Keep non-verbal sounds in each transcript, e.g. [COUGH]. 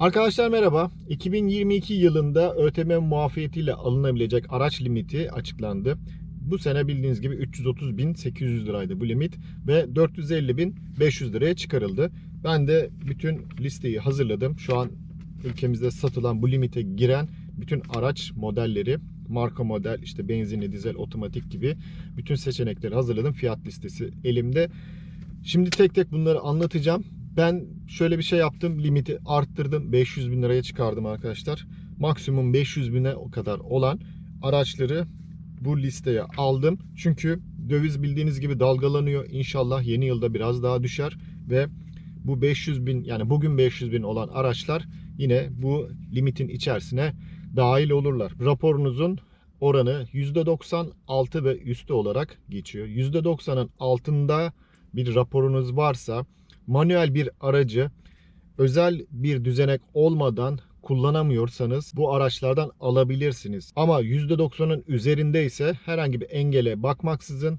Arkadaşlar merhaba. 2022 yılında ÖTV muafiyetiyle alınabilecek araç limiti açıklandı. Bu sene bildiğiniz gibi 330.800 liraydı bu limit ve 450.500 liraya çıkarıldı. Ben de bütün listeyi hazırladım. Şu an ülkemizde satılan bu limite giren bütün araç modelleri, marka model, işte benzinli, dizel, otomatik gibi bütün seçenekleri hazırladım. Fiyat listesi elimde. Şimdi tek tek bunları anlatacağım. Ben şöyle bir şey yaptım. Limiti arttırdım. 500 bin liraya çıkardım arkadaşlar. Maksimum 500 bine kadar olan araçları bu listeye aldım. Çünkü döviz bildiğiniz gibi dalgalanıyor. İnşallah yeni yılda biraz daha düşer ve bu 500 bin yani bugün 500 bin olan araçlar yine bu limitin içerisine dahil olurlar. Raporunuzun oranı %96 ve üstü olarak geçiyor. %90'ın altında bir raporunuz varsa manuel bir aracı özel bir düzenek olmadan kullanamıyorsanız bu araçlardan alabilirsiniz. Ama %90'ın üzerinde ise herhangi bir engele bakmaksızın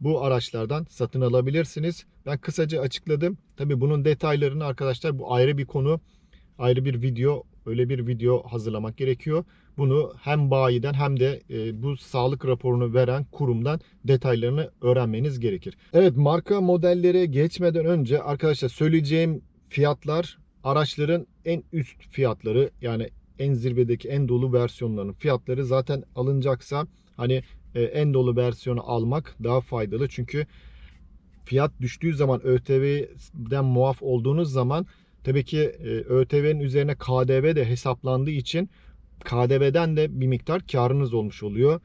bu araçlardan satın alabilirsiniz. Ben kısaca açıkladım. Tabi bunun detaylarını arkadaşlar bu ayrı bir konu. Ayrı bir video, öyle bir video hazırlamak gerekiyor. Bunu hem bayiden hem de e, bu sağlık raporunu veren kurumdan detaylarını öğrenmeniz gerekir. Evet marka modellere geçmeden önce arkadaşlar söyleyeceğim fiyatlar araçların en üst fiyatları yani en zirvedeki en dolu versiyonlarının fiyatları zaten alınacaksa hani e, en dolu versiyonu almak daha faydalı. Çünkü fiyat düştüğü zaman ÖTV'den muaf olduğunuz zaman tabii ki e, ÖTV'nin üzerine KDV de hesaplandığı için KDV'den de bir miktar karınız olmuş oluyor.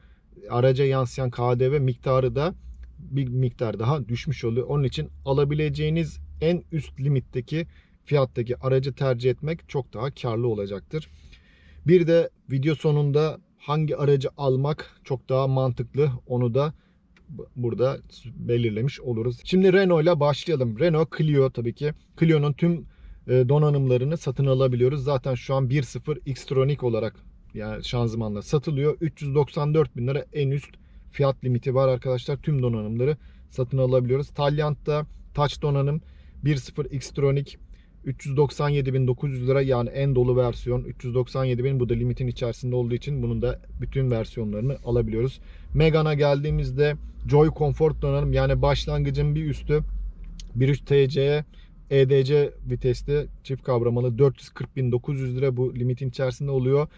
Araca yansıyan KDV miktarı da bir miktar daha düşmüş oluyor. Onun için alabileceğiniz en üst limitteki fiyattaki aracı tercih etmek çok daha karlı olacaktır. Bir de video sonunda hangi aracı almak çok daha mantıklı onu da burada belirlemiş oluruz. Şimdi Renault ile başlayalım. Renault Clio tabii ki. Clio'nun tüm donanımlarını satın alabiliyoruz. Zaten şu an 1.0 Xtronic olarak yani şanzımanla satılıyor. 394 bin lira en üst fiyat limiti var arkadaşlar. Tüm donanımları satın alabiliyoruz. Talyant'ta Touch donanım 1.0 Xtronic 397.900 lira yani en dolu versiyon 397.000 bu da limitin içerisinde olduğu için bunun da bütün versiyonlarını alabiliyoruz. Megane'a geldiğimizde Joy Comfort donanım yani başlangıcın bir üstü 1.3 TC'ye EDC vitesli çift kavramalı 440.900 lira bu limitin içerisinde oluyor.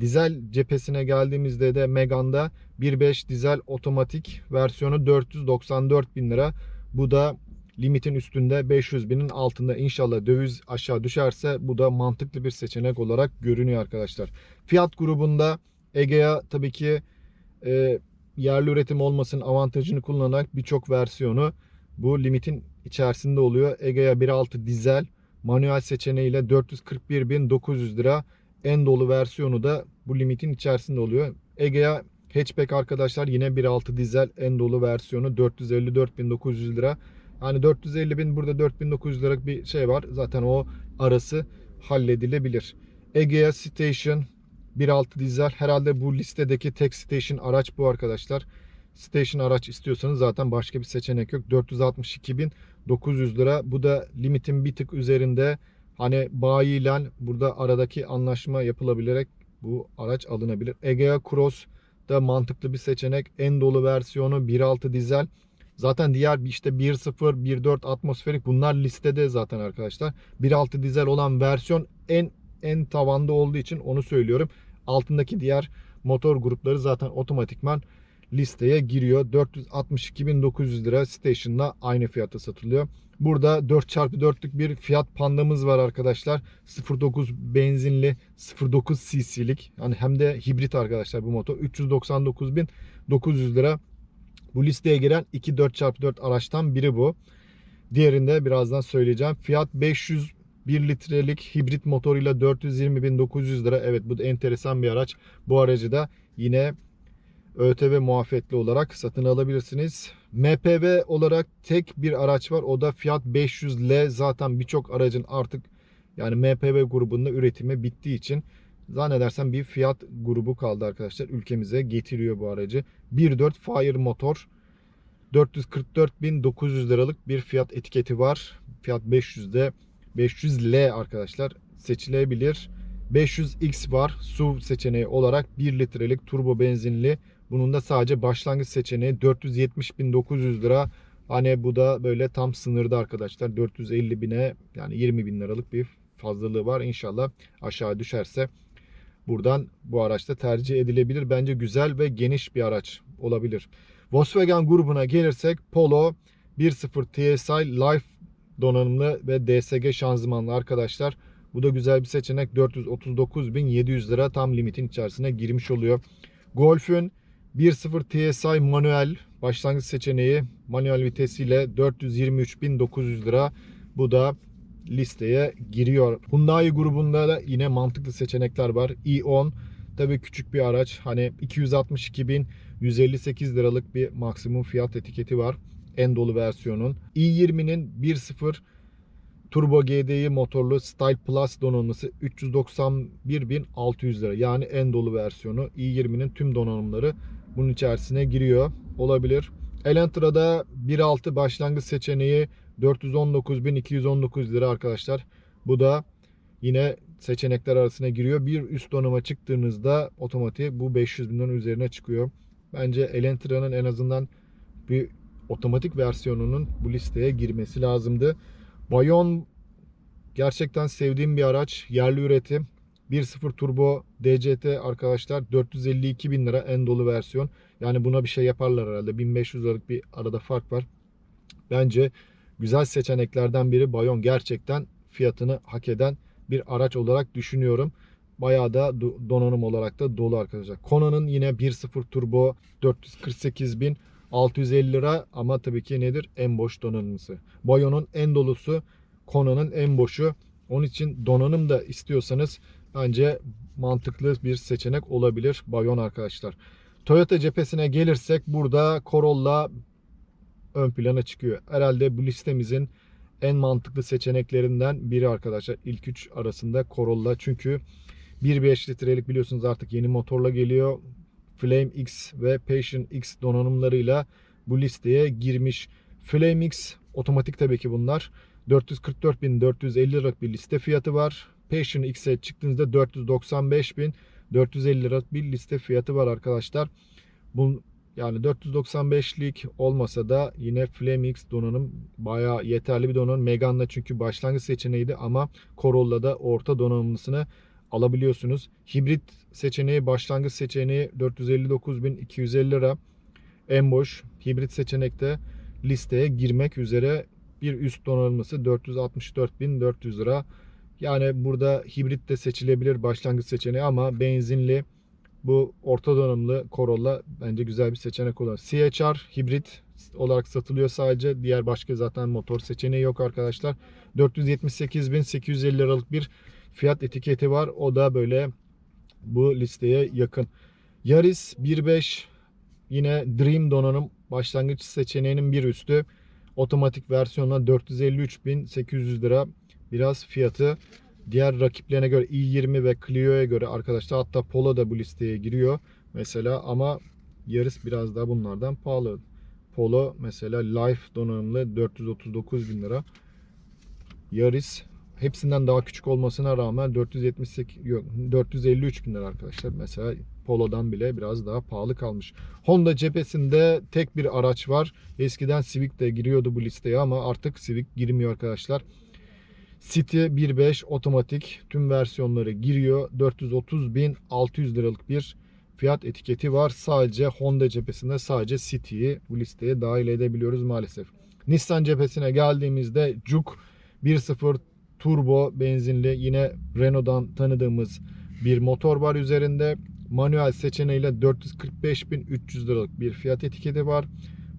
Dizel cephesine geldiğimizde de Megane'da 1.5 dizel otomatik versiyonu 494 bin lira. Bu da limitin üstünde 500 binin altında inşallah döviz aşağı düşerse bu da mantıklı bir seçenek olarak görünüyor arkadaşlar. Fiyat grubunda Egea tabii ki e, yerli üretim olmasının avantajını kullanarak birçok versiyonu bu limitin içerisinde oluyor. Egea 1.6 dizel manuel seçeneğiyle 441.900 lira en dolu versiyonu da bu limitin içerisinde oluyor. Egea hatchback arkadaşlar yine 1.6 dizel en dolu versiyonu 454.900 lira. Hani 450 bin burada 4900 liralık bir şey var. Zaten o arası halledilebilir. Egea Station 1.6 dizel. Herhalde bu listedeki tek station araç bu arkadaşlar. Station araç istiyorsanız zaten başka bir seçenek yok. 462.900 lira. Bu da limitin bir tık üzerinde. Hani bayiyle burada aradaki anlaşma yapılabilerek bu araç alınabilir. Egea Cross da mantıklı bir seçenek. En dolu versiyonu 1.6 dizel. Zaten diğer işte 1.0, 1.4 atmosferik bunlar listede zaten arkadaşlar. 1.6 dizel olan versiyon en en tavanda olduğu için onu söylüyorum. Altındaki diğer motor grupları zaten otomatikman listeye giriyor. 462.900 lira station'la aynı fiyata satılıyor. Burada 4x4'lük bir fiyat pandamız var arkadaşlar. 09 benzinli 09 cc'lik. Yani hem de hibrit arkadaşlar bu motor. 399.900 lira bu listeye giren 2 4x4 araçtan biri bu. Diğerinde birazdan söyleyeceğim. Fiyat 500 1 litrelik hibrit motoruyla 420.900 lira. Evet bu da enteresan bir araç. Bu aracı da yine ÖTV muafiyetli olarak satın alabilirsiniz. MPV olarak tek bir araç var. O da Fiat 500L. Zaten birçok aracın artık yani MPV grubunda üretimi bittiği için zannedersem bir Fiat grubu kaldı arkadaşlar. Ülkemize getiriyor bu aracı. 1.4 Fire motor. 444.900 liralık bir fiyat etiketi var. Fiyat 500'de 500L arkadaşlar. seçilebilir. 500X var SUV seçeneği olarak 1 litrelik turbo benzinli. Bunun da sadece başlangıç seçeneği 470.900 lira. Hani bu da böyle tam sınırda arkadaşlar. 450 bine yani 20 bin liralık bir fazlalığı var. İnşallah aşağı düşerse buradan bu araçta tercih edilebilir. Bence güzel ve geniş bir araç olabilir. Volkswagen grubuna gelirsek Polo 1.0 TSI Life donanımlı ve DSG şanzımanlı arkadaşlar. Bu da güzel bir seçenek. 439.700 lira tam limitin içerisine girmiş oluyor. Golf'ün 1.0 TSI manuel başlangıç seçeneği manuel vitesiyle 423.900 lira. Bu da listeye giriyor. Hyundai grubunda da yine mantıklı seçenekler var. i10 tabii küçük bir araç. Hani 262.158 liralık bir maksimum fiyat etiketi var. En dolu versiyonun. i20'nin 1.0 Turbo GDI motorlu Style Plus donanımlısı 391.600 lira. Yani en dolu versiyonu i20'nin tüm donanımları bunun içerisine giriyor. Olabilir. Elantra'da 1.6 başlangıç seçeneği 419.219 lira arkadaşlar. Bu da yine seçenekler arasına giriyor. Bir üst donanıma çıktığınızda otomatik bu 500 binden üzerine çıkıyor. Bence Elantra'nın en azından bir otomatik versiyonunun bu listeye girmesi lazımdı. Bayon gerçekten sevdiğim bir araç. Yerli üretim. 1.0 turbo DCT arkadaşlar 452 bin lira en dolu versiyon. Yani buna bir şey yaparlar herhalde. 1500 liralık bir arada fark var. Bence güzel seçeneklerden biri Bayon gerçekten fiyatını hak eden bir araç olarak düşünüyorum. Bayağı da do- donanım olarak da dolu arkadaşlar. Kona'nın yine 1.0 turbo 448.650 lira ama tabii ki nedir? En boş donanımlısı. Bayon'un en dolusu Kona'nın en boşu. Onun için donanım da istiyorsanız bence mantıklı bir seçenek olabilir Bayon arkadaşlar. Toyota cephesine gelirsek burada Corolla ön plana çıkıyor. Herhalde bu listemizin en mantıklı seçeneklerinden biri arkadaşlar. İlk üç arasında Corolla. Çünkü 1.5 litrelik biliyorsunuz artık yeni motorla geliyor. Flame X ve Passion X donanımlarıyla bu listeye girmiş. Flame X otomatik tabii ki bunlar. 444.450 liralık bir liste fiyatı var. Passion X'e çıktığınızda 495.450 liralık bir liste fiyatı var arkadaşlar. Bu yani 495'lik olmasa da yine Flame X donanım bayağı yeterli bir donanım. Megane'da çünkü başlangıç seçeneğiydi ama Corolla'da orta donanımlısını alabiliyorsunuz. Hibrit seçeneği başlangıç seçeneği 459.250 lira. En boş hibrit seçenekte listeye girmek üzere bir üst donanımlısı 464.400 lira. Yani burada hibrit de seçilebilir başlangıç seçeneği ama benzinli bu orta donanımlı Corolla bence güzel bir seçenek olur. CHR hibrit olarak satılıyor sadece. Diğer başka zaten motor seçeneği yok arkadaşlar. 478.850 liralık bir fiyat etiketi var. O da böyle bu listeye yakın. Yaris 1.5 yine Dream donanım başlangıç seçeneğinin bir üstü. Otomatik versiyonla 453.800 lira biraz fiyatı. Diğer rakiplerine göre i20 ve Clio'ya göre arkadaşlar hatta Polo da bu listeye giriyor mesela ama Yaris biraz daha bunlardan pahalı. Polo mesela Life donanımlı 439 bin lira. Yaris hepsinden daha küçük olmasına rağmen 478 yok 453 bin lira arkadaşlar. Mesela Polo'dan bile biraz daha pahalı kalmış. Honda cephesinde tek bir araç var. Eskiden Civic de giriyordu bu listeye ama artık Civic girmiyor arkadaşlar. City 1.5 otomatik tüm versiyonları giriyor. 430.600 liralık bir fiyat etiketi var. Sadece Honda cephesinde sadece City'yi bu listeye dahil edebiliyoruz maalesef. Nissan cephesine geldiğimizde Juke 1.0 turbo benzinli yine Renault'dan tanıdığımız bir motor var üzerinde. Manuel seçeneğiyle 445.300 liralık bir fiyat etiketi var.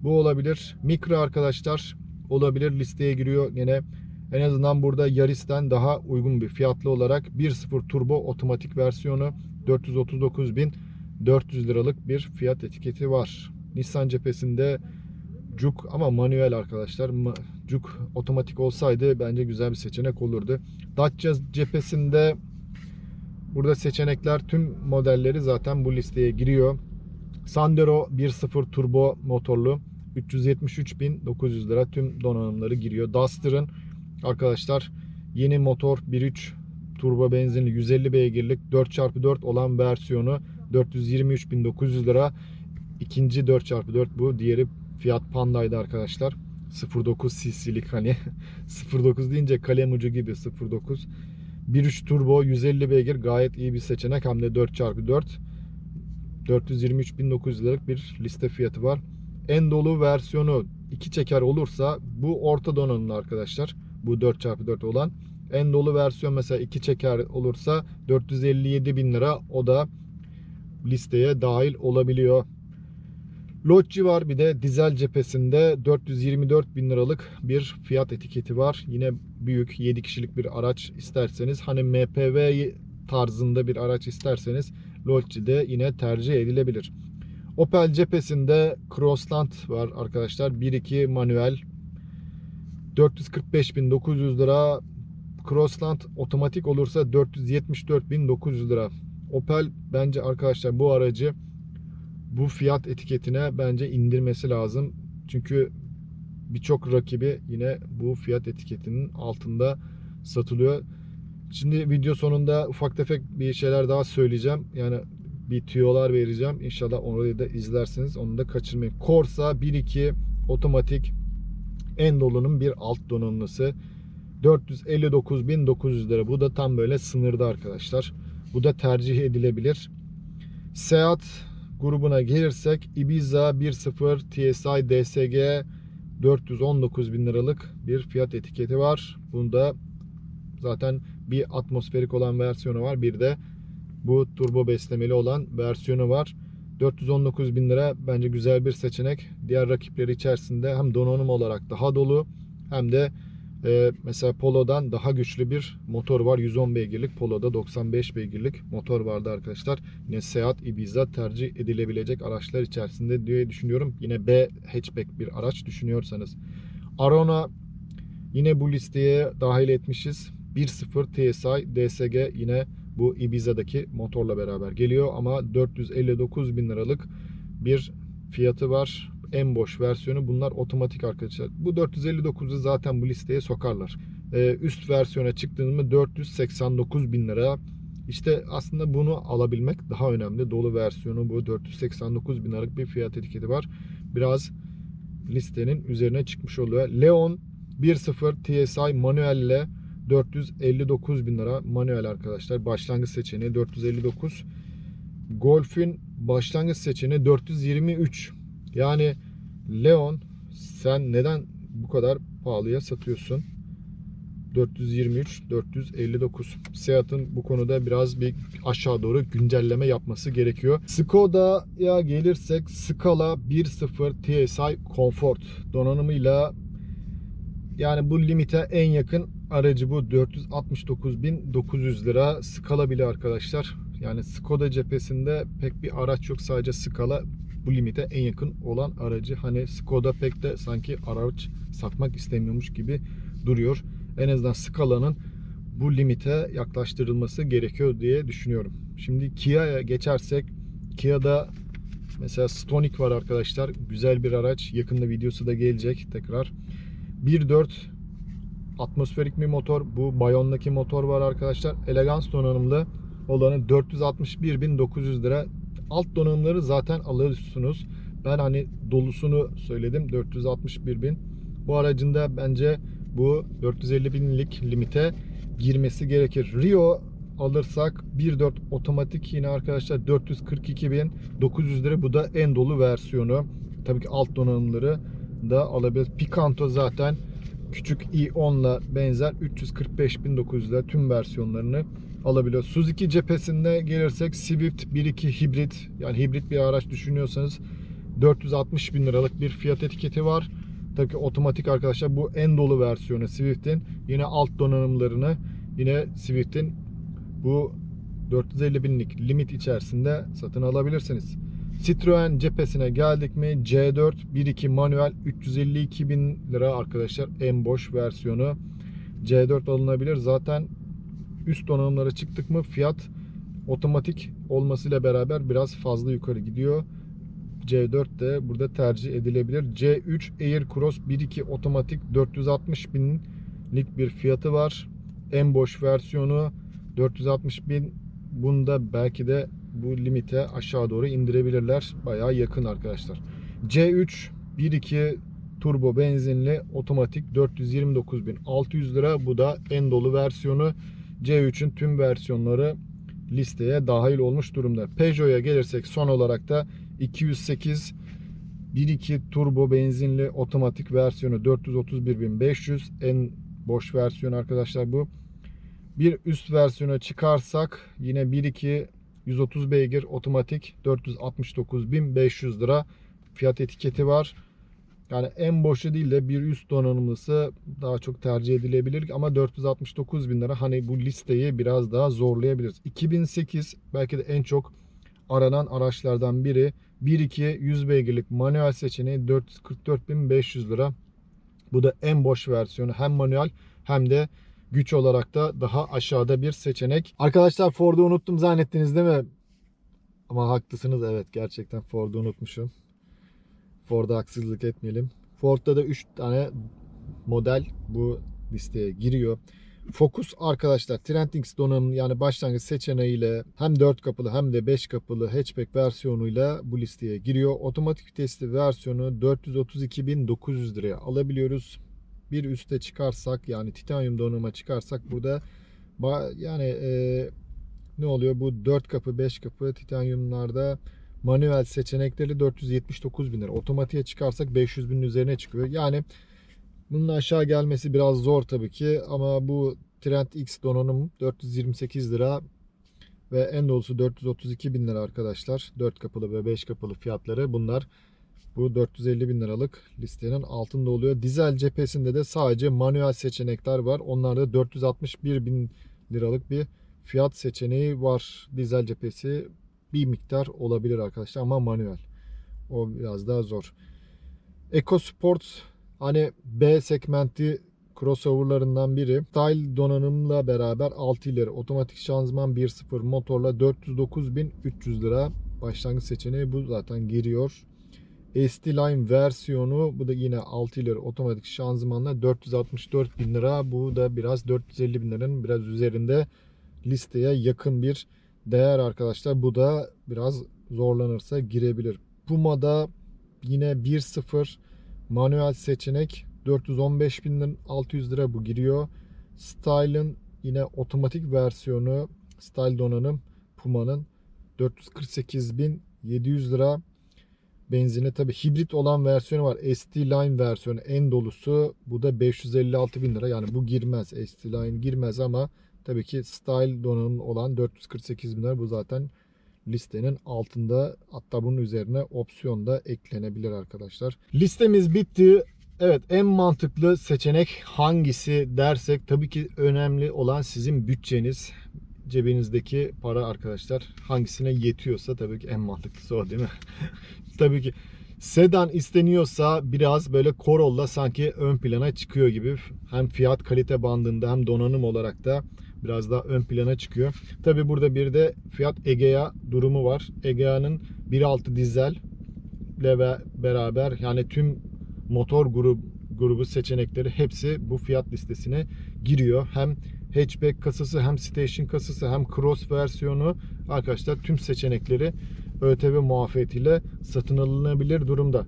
Bu olabilir. Mikro arkadaşlar olabilir listeye giriyor. Yine en azından burada Yaris'ten daha uygun bir fiyatlı olarak 1.0 turbo otomatik versiyonu 439.400 liralık bir fiyat etiketi var. Nissan cephesinde Juke ama manuel arkadaşlar. Juke otomatik olsaydı bence güzel bir seçenek olurdu. Dacia cephesinde burada seçenekler tüm modelleri zaten bu listeye giriyor. Sandero 1.0 turbo motorlu 373.900 lira tüm donanımları giriyor. Duster'ın arkadaşlar yeni motor 1.3 turbo benzinli 150 beygirlik 4x4 olan versiyonu 423.900 lira. İkinci 4x4 bu. Diğeri Fiat Panda'ydı arkadaşlar. 09 cc'lik hani [LAUGHS] 09 deyince kalem ucu gibi 09 1.3 turbo 150 beygir gayet iyi bir seçenek hem de 4x4 423.900 liralık bir liste fiyatı var. En dolu versiyonu iki çeker olursa bu orta donanımlı arkadaşlar. Bu 4x4 olan. En dolu versiyon mesela iki çeker olursa 457 bin lira o da listeye dahil olabiliyor. Loggi var bir de dizel cephesinde 424 bin liralık bir fiyat etiketi var. Yine büyük 7 kişilik bir araç isterseniz hani MPV tarzında bir araç isterseniz Loggi de yine tercih edilebilir. Opel cephesinde Crossland var arkadaşlar. 1.2 manuel 445.900 lira. Crossland otomatik olursa 474.900 lira. Opel bence arkadaşlar bu aracı bu fiyat etiketine bence indirmesi lazım. Çünkü birçok rakibi yine bu fiyat etiketinin altında satılıyor. Şimdi video sonunda ufak tefek bir şeyler daha söyleyeceğim. Yani bir tüyolar vereceğim. İnşallah orayı da izlersiniz. Onu da kaçırmayın. Corsa 1.2 otomatik Endolo'nun bir alt donanımlısı. 459.900 lira. Bu da tam böyle sınırda arkadaşlar. Bu da tercih edilebilir. Seat grubuna gelirsek Ibiza 1.0 TSI DSG 419 bin liralık bir fiyat etiketi var. Bunda zaten bir atmosferik olan versiyonu var. Bir de bu turbo beslemeli olan versiyonu var. 419 bin lira bence güzel bir seçenek. Diğer rakipleri içerisinde hem donanım olarak daha dolu hem de e, mesela Polo'dan daha güçlü bir motor var. 110 beygirlik Polo'da 95 beygirlik motor vardı arkadaşlar. Yine Seat Ibiza tercih edilebilecek araçlar içerisinde diye düşünüyorum. Yine B hatchback bir araç düşünüyorsanız. Arona yine bu listeye dahil etmişiz. 1.0 TSI DSG yine bu Ibiza'daki motorla beraber geliyor ama 459 bin liralık bir fiyatı var. En boş versiyonu bunlar otomatik arkadaşlar. Bu 459'u zaten bu listeye sokarlar. Ee, üst versiyona çıktığında 489 bin lira. İşte aslında bunu alabilmek daha önemli. Dolu versiyonu bu 489 bin liralık bir fiyat etiketi var. Biraz listenin üzerine çıkmış oluyor. Leon 1.0 TSI manuel ile 459 bin lira manuel arkadaşlar. Başlangıç seçeneği 459. Golf'ün başlangıç seçeneği 423. Yani Leon sen neden bu kadar pahalıya satıyorsun? 423, 459. Seat'ın bu konuda biraz bir aşağı doğru güncelleme yapması gerekiyor. Skoda'ya gelirsek Scala 1.0 TSI Comfort donanımıyla yani bu limite en yakın aracı bu 469.900 lira Scala bile arkadaşlar. Yani Skoda cephesinde pek bir araç yok sadece Scala bu limite en yakın olan aracı. Hani Skoda pek de sanki araç satmak istemiyormuş gibi duruyor. En azından Scala'nın bu limite yaklaştırılması gerekiyor diye düşünüyorum. Şimdi Kia'ya geçersek Kia'da mesela Stonic var arkadaşlar. Güzel bir araç. Yakında videosu da gelecek tekrar. 1.4 atmosferik bir motor. Bu Bayon'daki motor var arkadaşlar. Elegans donanımlı olanı 461.900 lira. Alt donanımları zaten alıyorsunuz. Ben hani dolusunu söyledim 461.000. Bu aracın da bence bu 450 binlik limite girmesi gerekir. Rio alırsak 1.4 otomatik yine arkadaşlar 442.900 lira. Bu da en dolu versiyonu. Tabii ki alt donanımları da alabilir. Picanto zaten küçük i10'la benzer 345.900 lira tüm versiyonlarını alabiliyor. Suzuki cephesinde gelirsek Swift 1.2 hibrit yani hibrit bir araç düşünüyorsanız 460 bin liralık bir fiyat etiketi var. Tabii ki otomatik arkadaşlar bu en dolu versiyonu Swift'in. Yine alt donanımlarını yine Swift'in bu 450 binlik limit içerisinde satın alabilirsiniz. Citroen cephesine geldik mi? C4 1.2 manuel 352 bin lira arkadaşlar en boş versiyonu. C4 alınabilir. Zaten üst donanımlara çıktık mı fiyat otomatik olmasıyla beraber biraz fazla yukarı gidiyor. C4 de burada tercih edilebilir. C3 Aircross 1.2 otomatik 460 binlik bir fiyatı var. En boş versiyonu 460 bin bunda belki de bu limite aşağı doğru indirebilirler. Bayağı yakın arkadaşlar. C3 1.2 turbo benzinli otomatik 429.600 lira. Bu da en dolu versiyonu. C3'ün tüm versiyonları listeye dahil olmuş durumda. Peugeot'a gelirsek son olarak da 208 1.2 turbo benzinli otomatik versiyonu 431.500 en boş versiyon arkadaşlar bu. Bir üst versiyona çıkarsak yine 1.2 130 beygir otomatik 469.500 lira fiyat etiketi var. Yani en boşu değil de bir üst donanımlısı daha çok tercih edilebilir ama 469 bin lira hani bu listeyi biraz daha zorlayabiliriz. 2008 belki de en çok aranan araçlardan biri 1.2 100 beygirlik manuel seçeneği 444.500 lira. Bu da en boş versiyonu hem manuel hem de güç olarak da daha aşağıda bir seçenek. Arkadaşlar Ford'u unuttum zannettiniz değil mi? Ama haklısınız evet gerçekten Ford'u unutmuşum. Ford'a haksızlık etmeyelim. Ford'da da 3 tane model bu listeye giriyor. Focus arkadaşlar Trendix donanımının yani başlangıç seçeneğiyle hem 4 kapılı hem de 5 kapılı hatchback versiyonuyla bu listeye giriyor. Otomatik vitesli versiyonu 432.900 liraya alabiliyoruz. Bir üste çıkarsak yani titanyum donanıma çıkarsak burada yani e, ne oluyor bu 4 kapı 5 kapı titanyumlarda manuel seçenekleri 479 bin lira. Otomatiğe çıkarsak 500 binin üzerine çıkıyor. Yani bunun aşağı gelmesi biraz zor tabii ki ama bu Trend X donanım 428 lira ve en dolusu 432 bin lira arkadaşlar. 4 kapılı ve 5 kapılı fiyatları bunlar. Bu 450 bin liralık listenin altında oluyor. Dizel cephesinde de sadece manuel seçenekler var. Onlarda 461 bin liralık bir fiyat seçeneği var. Dizel cephesi bir miktar olabilir arkadaşlar ama manuel. O biraz daha zor. EcoSport hani B segmenti crossoverlarından biri. Style donanımla beraber 6 ileri otomatik şanzıman 1.0 motorla 409.300 lira başlangıç seçeneği bu zaten giriyor. ST Line versiyonu bu da yine 6 ileri otomatik şanzımanla 464 bin lira. Bu da biraz 450 bin liranın biraz üzerinde listeye yakın bir değer arkadaşlar. Bu da biraz zorlanırsa girebilir. Puma'da yine 1.0 manuel seçenek 415.600 lira bu giriyor. Style'ın yine otomatik versiyonu Style donanım Puma'nın 448.700 lira. Benzine tabi hibrit olan versiyonu var. ST Line versiyonu en dolusu. Bu da 556 bin lira. Yani bu girmez. ST Line girmez ama tabii ki Style donanım olan 448 bin lira. Bu zaten listenin altında. Hatta bunun üzerine opsiyon da eklenebilir arkadaşlar. Listemiz bitti. Evet en mantıklı seçenek hangisi dersek tabii ki önemli olan sizin bütçeniz cebinizdeki para arkadaşlar hangisine yetiyorsa tabii ki en mantıklısı o değil mi? [LAUGHS] tabii ki sedan isteniyorsa biraz böyle Corolla sanki ön plana çıkıyor gibi. Hem fiyat kalite bandında hem donanım olarak da biraz daha ön plana çıkıyor. Tabii burada bir de Fiat Egea durumu var. Egea'nın 1.6 dizel ile beraber yani tüm motor grubu grubu seçenekleri hepsi bu fiyat listesine giriyor. Hem hatchback kasası hem station kasası hem cross versiyonu arkadaşlar tüm seçenekleri ÖTV muafiyetiyle satın alınabilir durumda.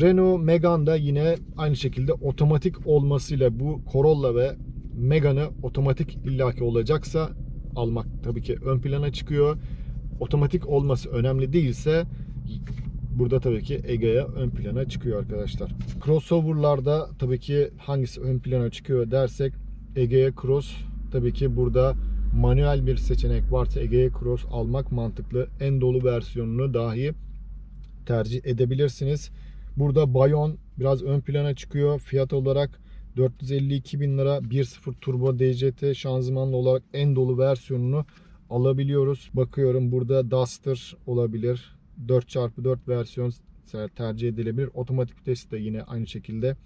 Renault Megane da yine aynı şekilde otomatik olmasıyla bu Corolla ve Megane'ı otomatik illaki olacaksa almak tabii ki ön plana çıkıyor. Otomatik olması önemli değilse burada tabii ki Egea ön plana çıkıyor arkadaşlar. Crossover'larda tabii ki hangisi ön plana çıkıyor dersek Egea Cross tabii ki burada manuel bir seçenek varsa Egea Cross almak mantıklı. En dolu versiyonunu dahi tercih edebilirsiniz. Burada Bayon biraz ön plana çıkıyor. Fiyat olarak 452 bin lira 1.0 turbo DCT şanzımanlı olarak en dolu versiyonunu alabiliyoruz. Bakıyorum burada Duster olabilir. 4x4 versiyon tercih edilebilir. Otomatik vites de yine aynı şekilde.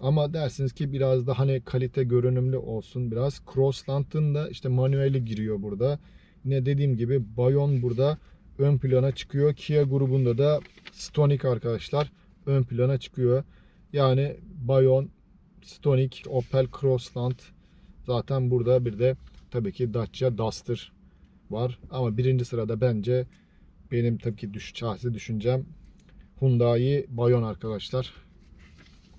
Ama dersiniz ki biraz da hani kalite görünümlü olsun biraz. Crossland'ın da işte manueli giriyor burada. Yine dediğim gibi Bayon burada ön plana çıkıyor. Kia grubunda da Stonic arkadaşlar ön plana çıkıyor. Yani Bayon, Stonic, Opel Crossland zaten burada bir de tabii ki Dacia Duster var. Ama birinci sırada bence benim tabii ki düş, şahsi düşüncem Hyundai Bayon arkadaşlar.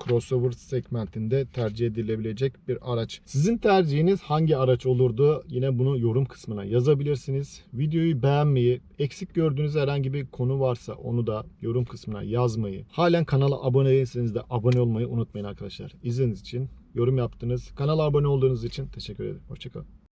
Crossover segmentinde tercih edilebilecek bir araç. Sizin tercihiniz hangi araç olurdu? Yine bunu yorum kısmına yazabilirsiniz. Videoyu beğenmeyi, eksik gördüğünüz herhangi bir konu varsa onu da yorum kısmına yazmayı. Halen kanala abone değilseniz de abone olmayı unutmayın arkadaşlar. İzlediğiniz için, yorum yaptınız, kanala abone olduğunuz için teşekkür ederim. Hoşçakalın.